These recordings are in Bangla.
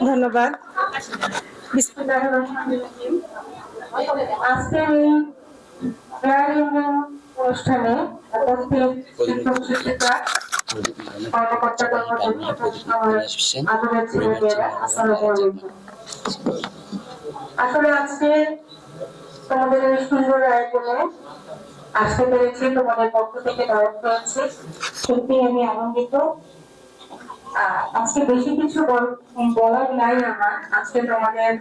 ধন্যবাদ আলাইকুম। আসলে আজকে তোমাদের সুন্দর আয়োজনে আসতে পেরেছি তোমাদের পক্ষ থেকে দাওয়াত পেয়েছি সত্যি আমি আনন্দিত আজকে বেশি কিছু বলার নাই আমার। আজকে তোমাদের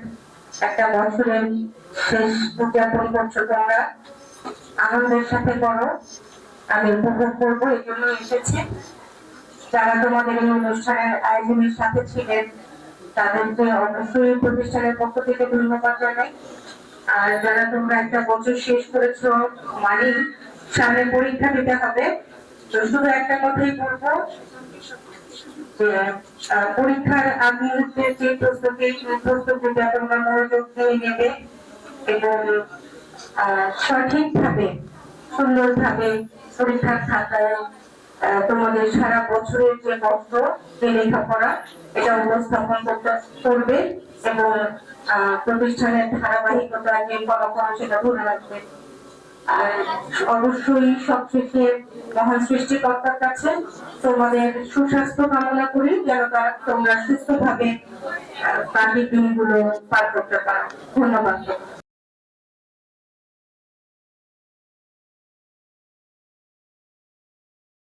একটা বছরের শেষ উদযাপন করছ তোমরা আনন্দের সাথে করো। আমি উপভোগ করব, এই জন্য এসেছি। যারা তোমাদের এই অনুষ্ঠানের আয়োজনের সাথে ছিলেন, তাদেরকে অবশ্যই প্রতিষ্ঠানের পক্ষ থেকে ধন্যবাদ জানাই। আর যারা তোমরা একটা বছর শেষ করেছ মানে সামনে পরীক্ষা দিতে হবে। শুধু একটা কথাই বলব পরীক্ষার আগ মুহূর্তে যে প্রস্তুতি মনোযোগ দিয়ে নেবে এবং সঠিকভাবে, সুন্দরভাবে পরীক্ষার খাতায় তোমাদের সারা বছরের যে কষ্ট যে লেখাপড়া, এটা উপস্থাপন করবে এবং প্রতিষ্ঠানের ধারাবাহিকতা যে ফলাফল সেটা ধরে রাখবে। অবশ্যই সবশেষে মহান সৃষ্টিকর্তার কাছে তোমাদের সুস্বাস্থ্য কামনা করি যেন তোমরা সুস্থভাবে বাকি দিনগুলো পার করতে পারো। ধন্যবাদ।